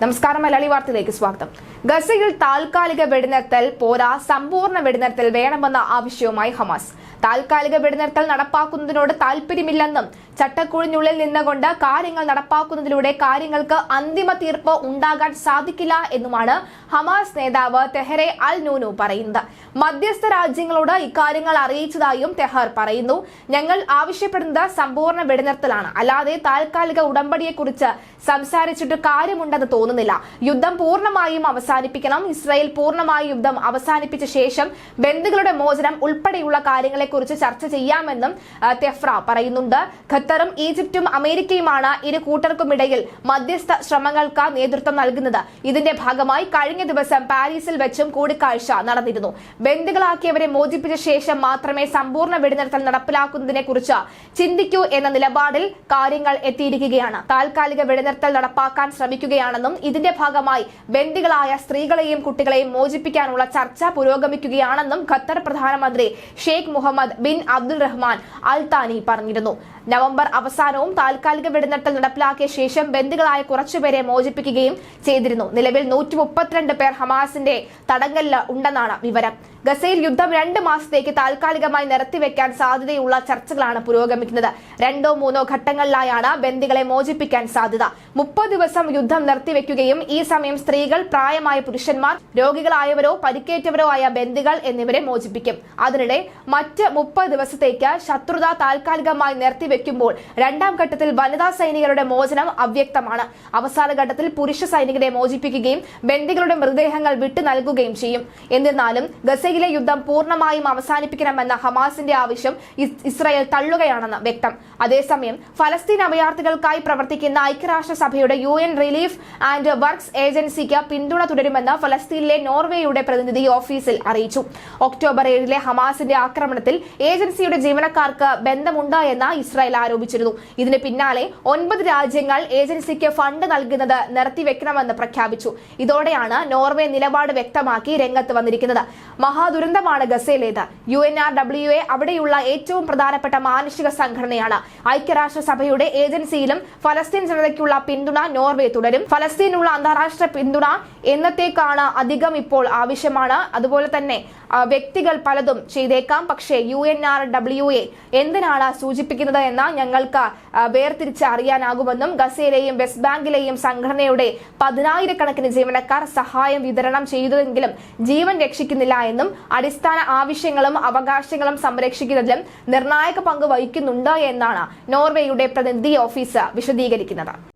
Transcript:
നമസ്കാരം മലയാളി വാർത്തയിലേക്ക് സ്വാഗതം. ഗസയിൽ താൽക്കാലിക വെടിനിർത്തൽ പോരാ സമ്പൂർണ വെടിനിർത്തൽ വേണമെന്ന ആവശ്യവുമായി ഹമാസ്. താൽക്കാലിക വെടിനിർത്തൽ നടപ്പാക്കുന്നതിനോട് താൽപര്യമില്ലെന്നും ചട്ടക്കൂടിനുള്ളിൽ നിന്നുകൊണ്ട് കാര്യങ്ങൾ നടപ്പാക്കുന്നതിലൂടെ കാര്യങ്ങൾക്ക് അന്തിമ തീർപ്പ് ഉണ്ടാകാൻ സാധിക്കില്ല എന്നുമാണ് ഹമാസ് നേതാവ് തെഹറെ അൽ നൂനു പറയുന്നത്. മധ്യസ്ഥ രാജ്യങ്ങളോട് ഇക്കാര്യങ്ങൾ അറിയിച്ചതായും തെഹർ പറയുന്നു. ഞങ്ങൾ ആവശ്യപ്പെടുന്നത് സമ്പൂർണ വെടിനിർത്തലാണ്. അല്ലാതെ താൽക്കാലിക ഉടമ്പടിയെക്കുറിച്ച് സംസാരിച്ചിട്ട് കാര്യമുണ്ടെന്ന് തോന്നുന്നില്ല. യുദ്ധം പൂർണമായും അവസാനിപ്പിക്കണം. ഇസ്രായേൽ പൂർണമായി യുദ്ധം അവസാനിപ്പിച്ച ശേഷം ബന്ധുക്കളുടെ മോചനം ഉൾപ്പെടെയുള്ള കാര്യങ്ങളെക്കുറിച്ച് ചർച്ച ചെയ്യാമെന്നും തെഫ്ര പറയുന്നുണ്ട്. ഖത്തറും ഈജിപ്തും അമേരിക്കയുമാണ് ഇരു കൂട്ടർക്കുമിടയിൽ മധ്യസ്ഥ ശ്രമങ്ങൾക്ക് നേതൃത്വം നൽകുന്നത്. ഇതിന്റെ ഭാഗമായി കഴിഞ്ഞ ദിവസം പാരീസിൽ വെച്ചും കൂടിക്കാഴ്ച നടന്നിരുന്നു. ബന്ധുക്കളാക്കിയവരെ മോചിപ്പിച്ച ശേഷം മാത്രമേ സമ്പൂർണ വെടിനിർത്തൽ നടപ്പിലാക്കുന്നതിനെ കുറിച്ച് ചിന്തിക്കൂ എന്ന നിലപാടിൽ കാര്യങ്ങൾ എത്തിയിരിക്കുകയാണ്. താൽക്കാലിക വെടിനിർത്തൽ നടപ്പാക്കാൻ ശ്രമിക്കുകയാണെന്നും ഇതിന്റെ ഭാഗമായി ബന്ദികളായ സ്ത്രീകളെയും കുട്ടികളെയും മോചിപ്പിക്കാനുള്ള ചർച്ച പുരോഗമിക്കുകയാണെന്നും ഖത്തർ പ്രധാനമന്ത്രി Sheikh Mohammed bin Abdul Rahman Al Thani പറഞ്ഞിരുന്നു. നവംബർ അവസാനവും താൽക്കാലിക വെടിനിർത്തൽ നടപ്പിലാക്കിയ ശേഷം ബന്ദികളായ കുറച്ചുപേരെ മോചിപ്പിക്കുകയും ചെയ്തിരുന്നു. നിലവിൽ നൂറ്റി മുപ്പത്തിരണ്ട് പേർ ഹമാസിന്റെ തടങ്കലിൽ ഉണ്ടെന്നാണ് വിവരം. ഗസയിൽ യുദ്ധം രണ്ട് മാസത്തേക്ക് താൽക്കാലികമായി നിർത്തിവെക്കാൻ സാധ്യതയുള്ള ചർച്ചകളാണ് പുരോഗമിക്കുന്നത്. രണ്ടോ മൂന്നോ ഘട്ടങ്ങളിലായാണ് ബന്ദികളെ മോചിപ്പിക്കാൻ സാധ്യത. മുപ്പത് ദിവസം യുദ്ധം നിർത്തിവെക്കുകയും ഈ സമയം സ്ത്രീകൾ പ്രായമായ പുരുഷന്മാർ രോഗികളായവരോ പരിക്കേറ്റവരോ ആയ ബന്ദികൾ എന്നിവരെ മോചിപ്പിക്കും. അതിനിടെ മറ്റ് മുപ്പത് ദിവസത്തേക്ക് ശത്രുത താൽക്കാലികമായി നിർത്തിവെക്കുമ്പോൾ രണ്ടാം ഘട്ടത്തിൽ വനിതാ സൈനികരുടെ മോചനം അവ്യക്തമാണ്. അവസാന ഘട്ടത്തിൽ പുരുഷ സൈനികരെ മോചിപ്പിക്കുകയും ബന്ദികളുടെ മൃതദേഹങ്ങൾ വിട്ടു നൽകുകയും ചെയ്യും. എന്നിരുന്നാലും ഗസയിലെ യുദ്ധം പൂർണമായും അവസാനിപ്പിക്കണമെന്ന ഹമാസിന്റെ ആവശ്യം ഇസ്രായേൽ തള്ളുകയാണെന്ന് വ്യക്തം. അതേസമയം ഫലസ്തീൻ അഭയാർത്ഥികൾക്കായി പ്രവർത്തിക്കുന്ന ഐക്യരാഷ്ട്രസഭയുടെ U N relief and works ഏജൻസിക്ക് പിന്തുണ തുടരുമെന്ന് ഫലസ്തീനിലെ നോർവേയുടെ പ്രതിനിധി ഓഫീസിൽ അറിയിച്ചു. ഒക്ടോബർ ഏഴിലെ ഹമാസിന്റെ ആക്രമണത്തിൽ ഏജൻസിയുടെ ജീവനക്കാർക്ക് ബന്ധമുണ്ട് എന്ന ഇസ്രായേൽ ആരോപിച്ചിരുന്നു. ഇതിന് പിന്നാലെ ഒൻപത് രാജ്യങ്ങൾ ഏജൻസിക്ക് ഫണ്ട് നൽകുന്നത് നിർത്തിവെക്കണമെന്ന് പ്രഖ്യാപിച്ചു. ഇതോടെയാണ് നോർവേ നിലപാട് വ്യക്തമാക്കി രംഗത്ത് വന്നിരിക്കുന്നത്. മഹാദുരന്തമാണ് ഗസയിലേത്. U N R W A അവിടെയുള്ള ഏറ്റവും പ്രധാനപ്പെട്ട മാനുഷിക സംഘടനയാണ്. ഐക്യരാഷ്ട്രസഭയുടെ ഏജൻസിയിലും ഫലസ്തീൻ ജനതയ്ക്കുള്ള പിന്തുണ നോർവേ തുടരും. ഫലസ്തീനുള്ള അന്താരാഷ്ട്ര പിന്തുണ എന്നത്തേക്കാണ് അധികം ഇപ്പോൾ ആവശ്യമാണ്. അതുപോലെ തന്നെ വ്യക്തികൾ പലതും ചെയ്തേക്കാം. പക്ഷേ U N R W A എന്തിനാണ് സൂചിപ്പിക്കുന്നത് എന്ന് ഞങ്ങൾക്ക് വേർതിരിച്ച് അറിയാനാകുമെന്നും ഗസയിലെയും വെസ്റ്റ് ബാങ്കിലെയും സംഘടനയുടെ പതിനായിരക്കണക്കിന് ജീവനക്കാർ സഹായം വിതരണം ചെയ്തുവെങ്കിലും ജീവൻ രക്ഷിക്കുന്നില്ല എന്നും അടിസ്ഥാന ആവശ്യങ്ങളും അവകാശങ്ങളും സംരക്ഷിക്കുന്നതിലും നിർണായക പങ്ക് വഹിക്കുന്നുണ്ട് എന്നാണ് നോർവേയുടെ പ്രതിനിധി ഓഫീസ് വിശദീകരിക്കുന്നത്.